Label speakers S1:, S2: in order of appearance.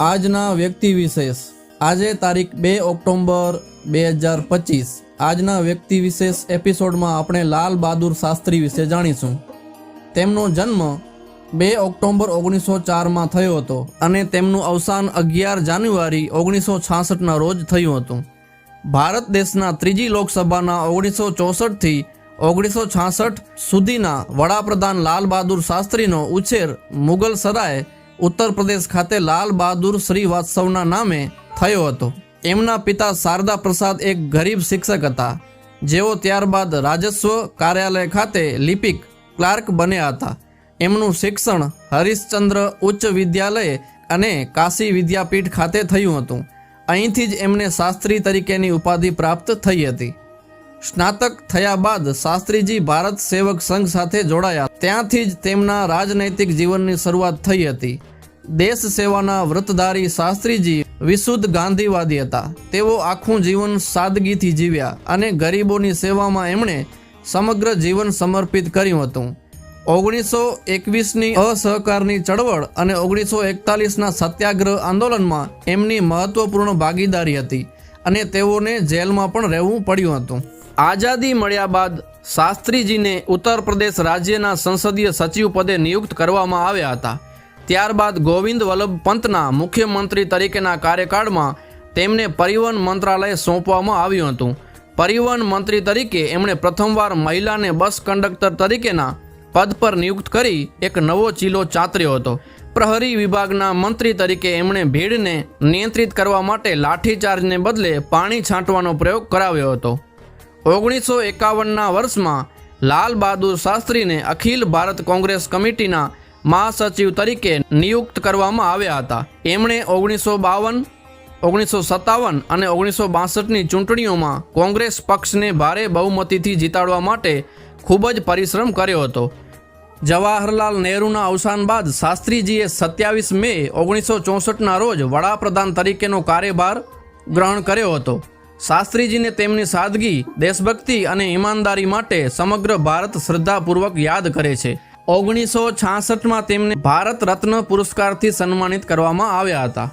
S1: આજના વ્યક્તિ વિશેષ. આજે તારીખ બે ઓક્ટોબર બે હજાર પચીસ. આજના વ્યક્તિ વિશેષ એપિસોડમાં આપણે લાલ બહાદુર શાસ્ત્રી વિશે જાણીશું. તેમનો જન્મ બે ઓક્ટોબર ઓગણીસો ચારમાં થયો હતો અને તેમનું અવસાન અગિયાર જાન્યુઆરી ઓગણીસો છાસઠના રોજ થયું હતું. ભારત દેશના ત્રીજી લોકસભાના ઓગણીસો ચોસઠથી ઓગણીસો છાસઠ સુધીના વડાપ્રધાન લાલ બહાદુર શાસ્ત્રીનો ઉછેર મુગલ સરાય ઉત્તર પ્રદેશ ખાતે લાલ બહાદુર શ્રીવાત્સવના નામે થયો હતો. એમના પિતા શારદા પ્રસાદ એક ગરીબ શિક્ષક હતા, જેઓ ત્યારબાદ રાજસ્વ કાર્યાલય ખાતે લિપિક ક્લાર્ક બન્યા હતા. એમનું શિક્ષણ હરિશ્ચંદ્ર ઉચ્ચ વિદ્યાલય અને કાશી વિદ્યાપીઠ ખાતે થયું હતું. અહીંથી જ એમને શાસ્ત્રી તરીકેની ઉપાધિ પ્રાપ્ત થઈ હતી. સ્નાતક થયા બાદ શાસ્ત્રીજી ભારત સેવક સંઘ સાથે જોડાયા. ત્યાંથી જ તેમના રાજનૈતિક જીવનની શરૂઆત થઈ હતી. દેશ સેવાના વ્રતધારી શાસ્ત્રીજી વિશુદ્ધ ગાંધીવાદી હતા. તેઓ આખું જીવન સાદગીથી જીવ્યા અને ગરીબોની સેવામાં એમણે સમગ્ર જીવન સમર્પિત કર્યું હતું. ઓગણીસો એકવીસની અસહકારની ચળવળ અને ઓગણીસો એકતાલીસના સત્યાગ્રહ આંદોલનમાં એમની મહત્વપૂર્ણ ભાગીદારી હતી અને તેઓને જેલમાં પણ રહેવું પડ્યું હતું. આઝાદી મળ્યા બાદ શાસ્ત્રીજીને ઉત્તર પ્રદેશ રાજ્યના સંસદીય સચિવ પદે નિયુક્ત કરવામાં આવ્યા હતા. ત્યારબાદ ગોવિંદ વલ્લભ પંતના મુખ્યમંત્રી તરીકેના કાર્યકાળમાં તેમને પરિવહન મંત્રાલય સોંપવામાં આવ્યું હતું. પરિવહન મંત્રી તરીકે એમણે પ્રથમવાર મહિલાને બસ કંડક્ટર તરીકેના પદ પર નિયુક્ત કરી એક નવો ચીલો ચાતર્યો હતો. પ્રહરી વિભાગના મંત્રી તરીકે એમણે ભીડને નિયંત્રિત કરવા માટે લાઠીચાર્જને બદલે પાણી છાંટવાનો પ્રયોગ કરાવ્યો હતો. ઓગણીસો એકાવનના વર્ષમાં લાલ બહાદુર શાસ્ત્રીને અખિલ ભારત કોંગ્રેસ કમિટીના મહાસચિવ તરીકે નિયુક્ત કરવામાં આવ્યા હતા. એમણે ઓગણીસો બાવન ઓગણીસો સત્તાવન અને ઓગણીસો બાસઠની ચૂંટણીઓમાં કોંગ્રેસ પક્ષને ભારે બહુમતીથી જીતાડવા માટે ખૂબ જ પરિશ્રમ કર્યો હતો. જવાહરલાલ નહેરુના અવસાન બાદ શાસ્ત્રીજીએ સત્યાવીસ મે ઓગણીસો ચોસઠના રોજ વડાપ્રધાન તરીકેનો કાર્યભાર ગ્રહણ કર્યો હતો. શાસ્ત્રીજીને તેમની સાદગી, દેશભક્તિ અને ઈમાનદારી માટે સમગ્ર ભારત શ્રદ્ધાપૂર્વક યાદ કરે છે. ઓગણીસો છાસઠમાં તેમને ભારત રત્ન પુરસ્કારથી સન્માનિત કરવામાં આવ્યા હતા.